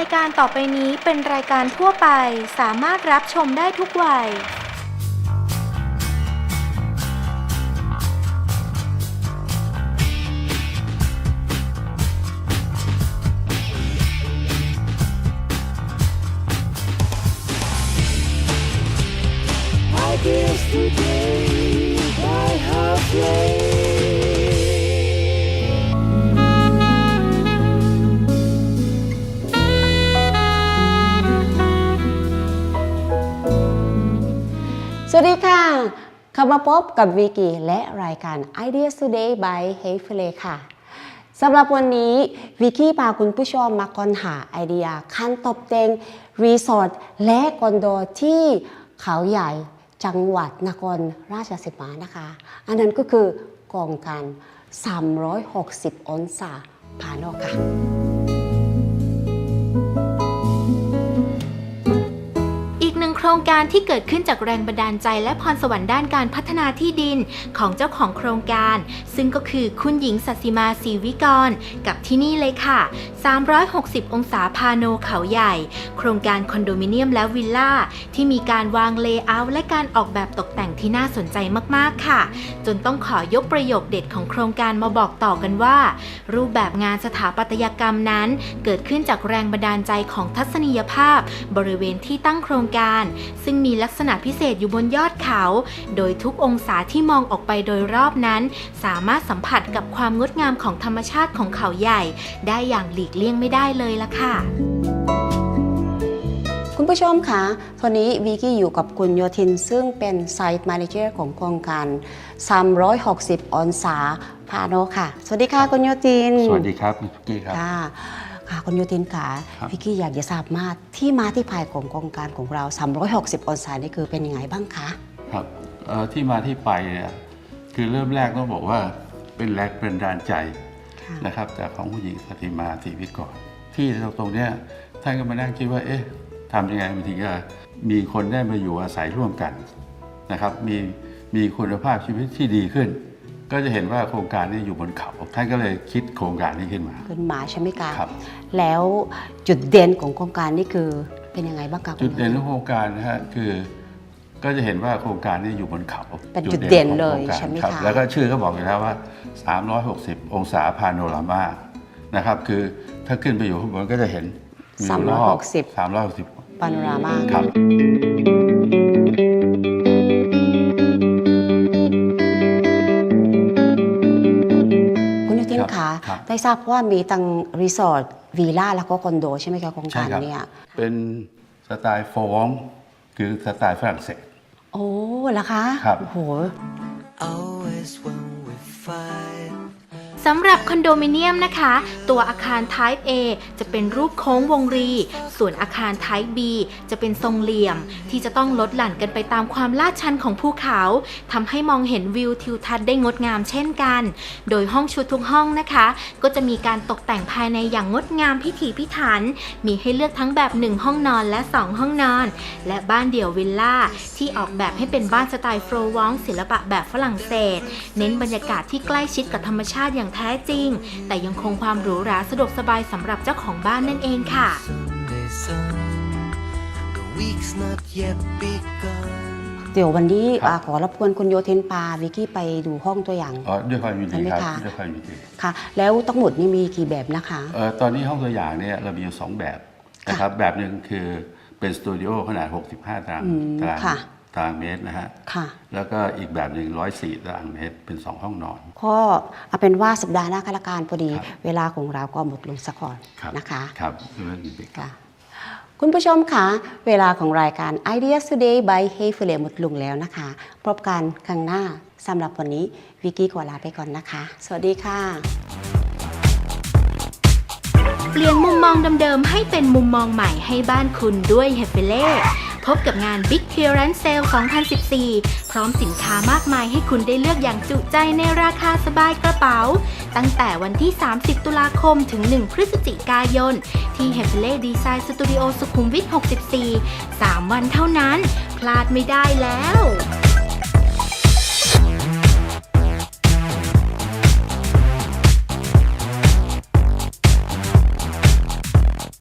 ายการต่อไปนี้เป็นรายการทั่วไปสามารถรับชมได้ทุกวัย Ideas today เข้ามาพบกับวิกิและรายการ Ideas Today by h e y f l e ค่ะสำหรับวันนี้วิกิพาคุณผู้ชมมาค้นหาไอเดียการตกแต่งรีสอร์ทและคอนโดที่เขาใหญ่จังหวัดนครราชสีมานะคะ อันนั้นก็คือกองการ 360 องศาพาโนค่ะ รงการที่เกิดขึ้นจากแรงบันดาลใจและพรสวรรค์ด้านการพัฒนาที่ดินของเจ้าของโครงการ ซึ่งก็คือคุณหญิงสัสิมาศรีวิกร กับที่นี่เลยค่ะ 360 องศาพาโนเขาใหญ่ โครงการคอนโดมิเนียมและวิลล่าที่มีการวางเลเยอร์และการออกแบบตกแต่งที่น่าสนใจมากๆค่ะ จนต้องขอยกประโยคเด็ดของโครงการมาบอกต่อกันว่า รูปแบบงานสถาปัตยกรรมนั้น เกิดขึ้นจากแรงบันดาลใจของทัศนียภาพ บริเวณที่ตั้งโครงการซึ่งมีลักษณะพิเศษอยู่บนยอดเขา โดยทุกองศาที่มองออกไปโดยรอบนั้น สามารถสัมผัสกับความงดงามของธรรมชาติของเขาใหญ่ ได้อย่างหลีกเลี่ยงไม่ได้เลยล่ะค่ะคุณผู้ชมคะตอนนี้วิกกี้อยู่กับคุณโยทินซึ่งเป็น Site Manager ของโครงการ 360 องศาพาโนค่ะ สวัสดีค่ะคุณโยทิน สวัสดีครับคุณสุกี้ครับ ค่ะค่ะคุณโยทินค่ะครับวิกกี้อยากจะทราบมากที่มาที่ไปของโครงการของเรา 360 องศานี่คือเป็นยังไงบ้างคะครับเอ่อที่มาที่ไปเนี่ยคือเริ่มแรกต้องบอกว่าเป็นแรงเป็นดานใจค่ะนะครับจากของผู้หญิงสติมาสีวิกรที่ตรงเนี้ยท่านก็มานั่งคิดว่าเอ๊ะทำยังไงมันถึงจะมีคนได้มาอยู่อาศัยร่วมกันนะครับมีมีคุณภาพชีวิตที่ดีขึ้น ก็จะเห็นว่าโครงการนี้อยู่บนเขาท่านก็เลยคิดโครงการนี้ขึ้นมาขึ้นมาใช่ไหมคะครับแล้วจุดเด่นของโครงการนี่คือเป็นยังไงบ้างคะคุณจุดเด่นโยขทิองโครงการนะฮะคือก็จะเห็นว่าโครงการนี้อยู่บนเขาเป็นจุดเด่นของเลยโครงการใช่ไหมรับคะแล้วก็ชื่อก็บอกอยู่แล้วว่า 360 องศาพาโนรามานะครับ คือถ้าขึ้นไปอยู่ข้างบนก็จะเห็นวิวรอบ360 360ปาโนรามาครับ ทราบว่ามีตั้งรีสอร์ทวีล่าแล้วก็คอนโดใช่ไหมคะโครงใช่การครับ เนี่ยเป็นสไตล์โฟวองคือสไตล์ฝรั่งเศส โอ้เหรอคะครับ โอ้โห Always when we fight. สำหรับคอนโดมิเนียมนะคะ ตัวอาคาร Type A จะเป็นรูปโค้งวงรี ส่วนอาคาร Type B จะเป็นทรงเหลี่ยม ที่จะต้องลดหลั่นกันไปตามความลาดชันของภูเขาทำให้มองเห็นวิวทิวทัศน์ได้งดงามเช่นกัน โดยห้องชุดทุกห้องนะคะ ก็จะมีการตกแต่งภายในอย่างงดงามพิถีพิถัน มีให้เลือกทั้งแบบ 1 ห้องนอนและ 2 ห้องนอน และบ้านเดี่ยววิลล่าที่ออกแบบให้เป็นบ้านสไตล์โฟร์วองศิลปะแบบฝรั่งเศส เน้นบรรยากาศที่ใกล้ชิดกับธรรมชาติอย่างแท้จริง แต่ยังคงความหรูหราสะดวกสบายสำหรับเจ้าของบ้านนั่นเองค่ะ Sunday sun. The week's not yet begun. เดี๋ยววันนี้ครับ อ่าขอรับกวนคุณโยเทนพาวิกกี้ไปดูห้องตัวอย่าง อ๋อด้วยความยินดีครับใช่ไหมคะ ด้วยความยินดีค่ะ แล้วทั้งหมดนี่มีกี่แบบนะคะ เอ่อตอนนี้ห้องตัวอย่างเนี่ยเรามีอยู่สองแบบนะครับ แบบหนึ่งคือเป็นสตูดิโอขนาด 65 ตารางอืมตารางค่ะตารางเมตรนะฮะค่ะ แล้วก็อีกแบบหนึ่ง104ตารางเมตรเป็น2ห้องนอน ก็เอาเป็นว่าสัปดาห์หน้าคละการพอดีครับเวลาของเราก็หมดลงสักก่อนครับนะคะครับเรื่องนี้ค่ะคุณผู้ชมคะเวลาของรายการ Ideas Today by Hey f u l e หมดลงแล้วนะคะ พบกันครั้งหน้าสำหรับวันนี้วิกกี้ขอลาไปก่อนนะคะ สวัสดีค่ะ เปลี่ยนมุมมองเดิมๆให้เป็นมุมมองใหม่ให้บ้านคุณด้วยเฮเ e เล่ พบกับงาน Big Clearance Sale 2014 พร้อมสินค้ามากมายให้คุณได้เลือกอย่างจุใจในราคาสบายกระเป๋า ตั้งแต่วันที่ 30 ตุลาคมถึง 1 พฤศจิกายน ที่ h e p l e Design Studio สุขุมวิท 64 3 วันเท่านั้น พลาดไม่ได้แล้ว